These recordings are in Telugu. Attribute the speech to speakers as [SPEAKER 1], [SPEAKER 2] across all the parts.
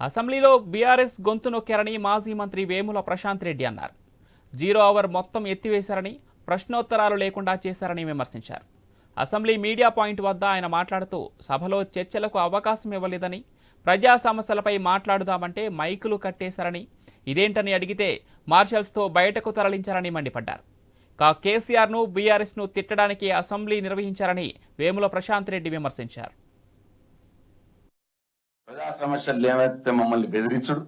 [SPEAKER 1] అసెంబ్లీలో బీఆర్ఎస్ గొంతు నొక్కారని మాజీ మంత్రి వేముల ప్రశాంత్ రెడ్డి అన్నారు. జీరో అవర్ మొత్తం ఎత్తివేశారని ప్రశ్నోత్తరాలు లేకుండా చేశారని విమర్శించారు. అసెంబ్లీ మీడియా పాయింట్ వద్ద ఆయన మాట్లాడుతూ సభలో చర్చలకు అవకాశం ఇవ్వలేదని ప్రజా సమస్యలపై మాట్లాడుదామంటే మైకులు కట్టేశారని ఇదేంటని అడిగితే మార్షల్స్తో బయటకు తరలించారని మండిపడ్డారు. కా కేసీఆర్ను బీఆర్ఎస్ను తిట్టడానికి అసెంబ్లీ నిర్వహించారని వేముల ప్రశాంత్ రెడ్డి విమర్శించారు.
[SPEAKER 2] ప్రజా సమస్యలు ఏమైతే మమ్మల్ని బెదిరించుడు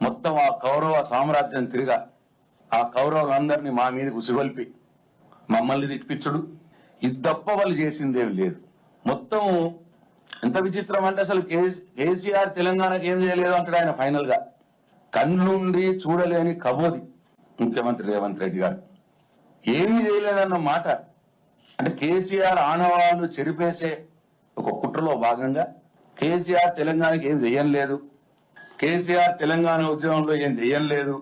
[SPEAKER 2] మొత్తం ఆ కౌరవ సామ్రాజ్యం తిరిగా ఆ కౌరవులందరినీ మా మీద ఉసిగొల్పి మమ్మల్ని తిప్పించుడు ఇది తప్ప వాళ్ళు చేసిందేమి లేదు. మొత్తం ఎంత విచిత్రం అంటే అసలు కేసీఆర్ తెలంగాణకి ఏం చేయలేదు అంటాడు ఆయన ఫైనల్గా కన్నుండి చూడలేని కబోది ముఖ్యమంత్రి రేవంత్ రెడ్డి గారు. ఏమీ చేయలేదన్న మాట. అంటే కేసీఆర్ ఆనవాళ్ళు చెరిపేసే ఒక కుట్రలో భాగంగా కేసీఆర్ తెలంగాణకి ఏం చేయలేదు కేసీఆర్ తెలంగాణ ఉద్యమంలో ఏం చేయలేదు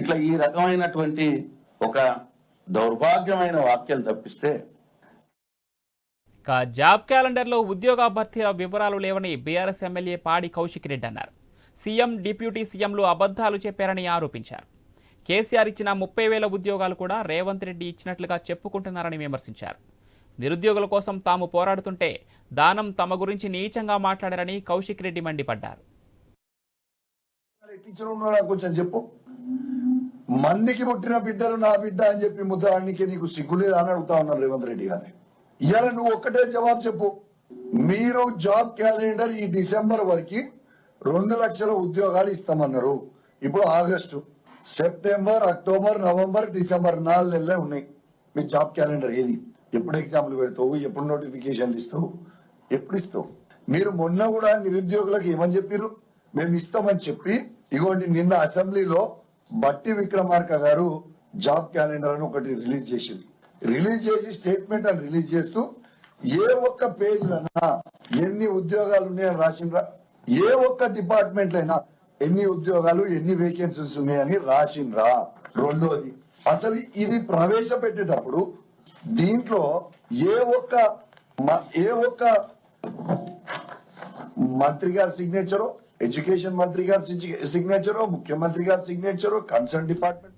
[SPEAKER 2] ఇట్లా ఈ రకమైనటువంటి ఒక దౌర్భాగ్యమైన వాక్యం తప్పిస్తే
[SPEAKER 1] ఇక జాబ్ క్యాలెండర్లో ఉద్యోగ భర్తీల వివరాలు లేవని బీఆర్ఎస్ ఎమ్మెల్యే పాడి కౌశిక్ రెడ్డి అన్నారు. సీఎం డిప్యూటీ సీఎంలు అబద్ధాలు చెప్పారని ఆరోపించారు. కేసీఆర్ ఇచ్చిన ముప్పై వేల ఉద్యోగాలు కూడా రేవంత్ రెడ్డి ఇచ్చినట్లుగా చెప్పుకుంటున్నారని విమర్శించారు. నిరుద్యోగుల కోసం తాము పోరాడుతుంటే దానం తమ గురించి నీచంగా మాట్లాడారని కౌశిక్ రెడ్డి మండిపడ్డారు.
[SPEAKER 3] కొంచెం చెప్పు. మందికి పుట్టిన బిడ్డలు నా బిడ్డ అని చెప్పి ముద్దానికి నీకు సిగ్గులేదు అని అడుగుతా ఉన్నారు రేవంత్ రెడ్డి గారిని ఇవాళ నువ్వు ఒక్కటే జవాబు చెప్పు. మీరు జాబ్ క్యాలెండర్ ఈ డిసెంబర్ వరకు రెండు లక్షల ఉద్యోగాలు ఇస్తామన్నారు. ఇప్పుడు August September October November December నాలుగు నెలలే ఉన్నాయి. మీ జాబ్ క్యాలెండర్ ఏది? ఎప్పుడు ఎగ్జామ్లు పెడతావు? ఎప్పుడు నోటిఫికేషన్లు ఇస్తావు? ఎప్పుడు ఇస్తావు? మీరు మొన్న కూడా నిరుద్యోగులకు ఏమని చెప్పారు మేము ఇస్తామని చెప్పి ఇగోండి నిన్న అసెంబ్లీలో బట్టి విక్రమార్క గారు జాబ్ క్యాలెండర్ అని ఒకటి రిలీజ్ చేసింది. రిలీజ్ చేసి స్టేట్మెంట్ అని రిలీజ్ చేస్తూ ఏ ఒక్క పేజ్ ఎన్ని ఉద్యోగాలు ఉన్నాయని రాసిండ్రా? ఏ ఒక్క డిపార్ట్మెంట్ అయినా ఎన్ని ఉద్యోగాలు ఎన్ని వేకెన్సీస్ ఉన్నాయని రాసిండ్రా? రెండోది అసలు ఇది ప్రవేశపెట్టేటప్పుడు దీంట్లో ఏ ఒక్క ఏ ఒక్క మంత్రి గారి సిగ్నేచరు ఎడ్యుకేషన్ మంత్రి గారి సిగ్నేచరు ముఖ్యమంత్రి గారి సిగ్నేచరు కన్సర్న్ డిపార్ట్మెంట్